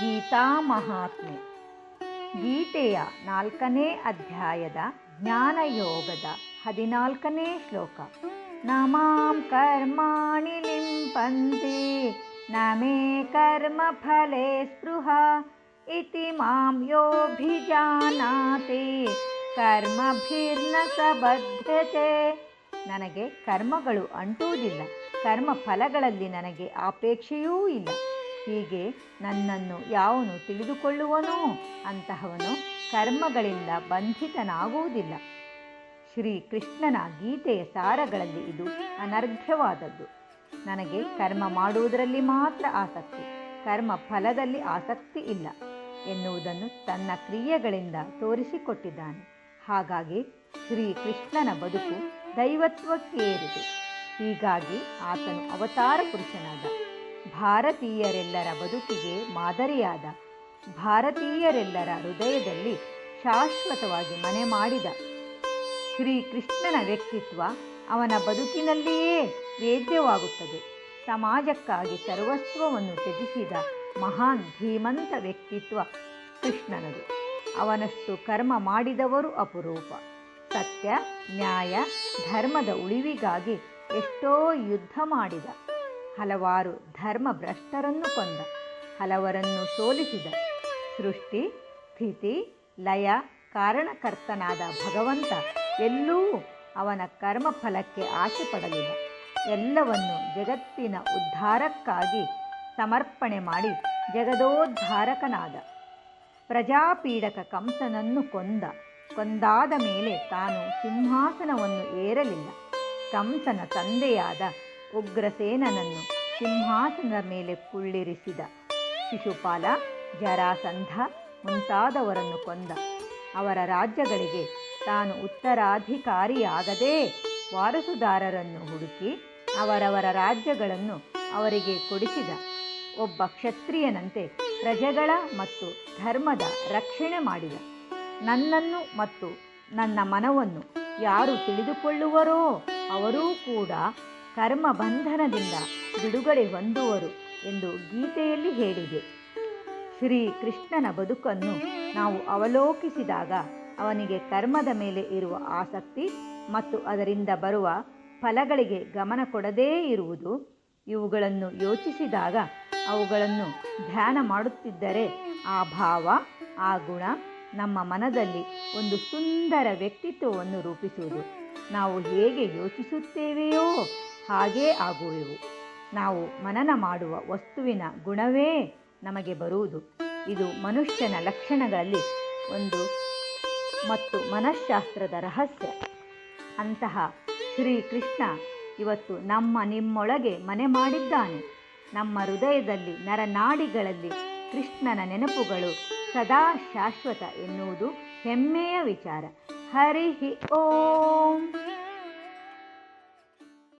ಗೀತಾ ಮಹಾತ್ಮೆ. ಗೀತೆಯ ನಾಲ್ಕನೇ ಅಧ್ಯಾಯದ ಜ್ಞಾನಯೋಗದ ಹದಿನಾಲ್ಕನೇ ಶ್ಲೋಕ. ನಮಾಂ ಕರ್ಮಾಣಿ ಲಿಂಪಂತೆ, ನಮೇ ಕರ್ಮ ಫಲೇ ಸ್ಪೃಹ, ಇತಿ ಮಾಂ ಯೋಭಿಜಾನಾತೆ, ಕರ್ಮಭಿರ್ನ ಸಬದ್ಧತೆ ನನಗೆ ಕರ್ಮಗಳು ಅಂಟುವುದಿಲ್ಲ ಕರ್ಮ ಫಲಗಳಲ್ಲಿ ನನಗೆ ಅಪೇಕ್ಷೆಯೂ ಇಲ್ಲ. ಹೀಗೆ ನನ್ನನ್ನು ಯಾವನು ತಿಳಿದುಕೊಳ್ಳುವನೋ ಅಂತಹವನು ಕರ್ಮಗಳಿಂದ ಬಂಧಿತನಾಗುವುದಿಲ್ಲ. ಶ್ರೀ ಕೃಷ್ಣನ ಗೀತೆಯ ಸಾರಗಳಲ್ಲಿ ಇದು ಅನರ್ಘ್ಯವಾದದ್ದು. ನನಗೆ ಕರ್ಮ ಮಾಡುವುದರಲ್ಲಿ ಮಾತ್ರ ಆಸಕ್ತಿ, ಕರ್ಮ ಫಲದಲ್ಲಿ ಆಸಕ್ತಿ ಇಲ್ಲ ಎನ್ನುವುದನ್ನು ತನ್ನ ಕ್ರಿಯೆಗಳಿಂದ ತೋರಿಸಿಕೊಟ್ಟಿದ್ದಾನೆ. ಹಾಗಾಗಿ ಶ್ರೀ ಕೃಷ್ಣನ ಬದುಕು ದೈವತ್ವಕ್ಕೇರಿತು. ಹೀಗಾಗಿ ಆತನು ಅವತಾರ ಪುರುಷನಾದ ಭಾರತೀಯರೆಲ್ಲರ ಬದುಕಿಗೆ ಮಾದರಿಯಾದ, ಭಾರತೀಯರೆಲ್ಲರ ಹೃದಯದಲ್ಲಿ ಶಾಶ್ವತವಾಗಿ ಮನೆ ಮಾಡಿದ ಶ್ರೀಕೃಷ್ಣನ ವ್ಯಕ್ತಿತ್ವ ಅವನ ಬದುಕಿನಲ್ಲಿಯೇ ವೇದ್ಯವಾಗುತ್ತದೆ. ಸಮಾಜಕ್ಕಾಗಿ ಸರ್ವಸ್ವವನ್ನು ತ್ಯಜಿಸಿದ ಮಹಾನ್, ಧೀಮಂತ ವ್ಯಕ್ತಿತ್ವ ಕೃಷ್ಣನದು. ಅವನಷ್ಟು ಕರ್ಮ ಮಾಡಿದವರು ಅಪರೂಪ. ಸತ್ಯ, ನ್ಯಾಯ, ಧರ್ಮದ ಉಳಿವಿಗಾಗಿ ಎಷ್ಟೋ ಯುದ್ಧ ಮಾಡಿದ. ಹಲವಾರು ಧರ್ಮ ಭ್ರಷ್ಟರನ್ನು ಕೊಂದ, ಹಲವರನ್ನು ಸೋಲಿಸಿದ. ಸೃಷ್ಟಿ, ಸ್ಥಿತಿ, ಲಯ, ಕಾರಣಕರ್ತನಾದ ಭಗವಂತ ಎಲ್ಲೂ ಅವನ ಕರ್ಮಫಲಕ್ಕೆ ಆಸೆ ಪಡಲಿಲ್ಲ. ಎಲ್ಲವನ್ನು ಜಗತ್ತಿನ ಉದ್ಧಾರಕ್ಕಾಗಿ ಸಮರ್ಪಣೆ ಮಾಡಿ ಜಗದೋದ್ಧಾರಕನಾದ. ಪ್ರಜಾಪೀಡಕ ಕಂಸನನ್ನು ಕೊಂದ, ಕೊಂದಾದ ಮೇಲೆ ತಾನು ಸಿಂಹಾಸನವನ್ನು ಏರಲಿಲ್ಲ. ಕಂಸನ ತಂದೆಯಾದ ಉಗ್ರಸೇನನನ್ನು ಸಿಂಹಾಸನದ ಮೇಲೆ ಕುಳ್ಳಿರಿಸಿದ. ಶಿಶುಪಾಲ ಜರಾಸಂಧ ಮುಂತಾದವರನ್ನು ಕೊಂದ. ಅವರ ರಾಜ್ಯಗಳಿಗೆ ತಾನು ಉತ್ತರಾಧಿಕಾರಿಯಾಗದೇ ವಾರಸುದಾರರನ್ನು ಹುಡುಕಿ ಅವರವರ ರಾಜ್ಯಗಳನ್ನು ಅವರಿಗೆ ಕೊಡಿಸಿದ. ಒಬ್ಬ ಕ್ಷತ್ರಿಯನಂತೆ ಪ್ರಜೆಗಳ ಮತ್ತು ಧರ್ಮದ ರಕ್ಷಣೆ ಮಾಡಿದ. ನನ್ನನ್ನು ಮತ್ತು ನನ್ನ ಮನವನ್ನು ಯಾರು ತಿಳಿದುಕೊಳ್ಳುವರೋ ಅವರೂ ಕೂಡ ಕರ್ಮ ಬಂಧನದಿಂದ ಬಿಡುಗಡೆ ಹೊಂದುವರು ಎಂದು ಗೀತೆಯಲ್ಲಿ ಹೇಳಿದೆ. ಶ್ರೀ ಕೃಷ್ಣನ ಬದುಕನ್ನು ನಾವು ಅವಲೋಕಿಸಿದಾಗ ಅವನಿಗೆ ಕರ್ಮದ ಮೇಲೆ ಇರುವ ಆಸಕ್ತಿ ಮತ್ತು ಅದರಿಂದ ಬರುವ ಫಲಗಳಿಗೆ ಗಮನ ಕೊಡದೇ ಇರುವುದು, ಇವುಗಳನ್ನು ಯೋಚಿಸಿದಾಗ ಅವುಗಳನ್ನು ಧ್ಯಾನ ಮಾಡುತ್ತಿದ್ದರೆ ಆ ಭಾವ, ಆ ಗುಣ ನಮ್ಮ ಮನದಲ್ಲಿ ಒಂದು ಸುಂದರ ವ್ಯಕ್ತಿತ್ವವನ್ನು ರೂಪಿಸುವುದು. ನಾವು ಹೇಗೆ ಯೋಚಿಸುತ್ತೇವೆಯೋ ಹಾಗೇ ಆಗುವೆವು. ನಾವು ಮನನ ಮಾಡುವ ವಸ್ತುವಿನ ಗುಣವೇ ನಮಗೆ ಬರುವುದು. ಇದು ಮನುಷ್ಯನ ಲಕ್ಷಣಗಳಲ್ಲಿ ಒಂದು ಮತ್ತು ಮನಃಶಾಸ್ತ್ರದ ರಹಸ್ಯ. ಅಂತಹ ಶ್ರೀ ಕೃಷ್ಣ ಇವತ್ತು ನಮ್ಮ ನಿಮ್ಮೊಳಗೆ ಮನೆ ಮಾಡಿದ್ದಾನೆ. ನಮ್ಮ ಹೃದಯದಲ್ಲಿ ನರನಾಡಿಗಳಲ್ಲಿ ಕೃಷ್ಣನ ನೆನಪುಗಳು ಸದಾ ಶಾಶ್ವತ ಎನ್ನುವುದು ಹೆಮ್ಮೆಯ ವಿಚಾರ. ಹರಿ ಓಂ.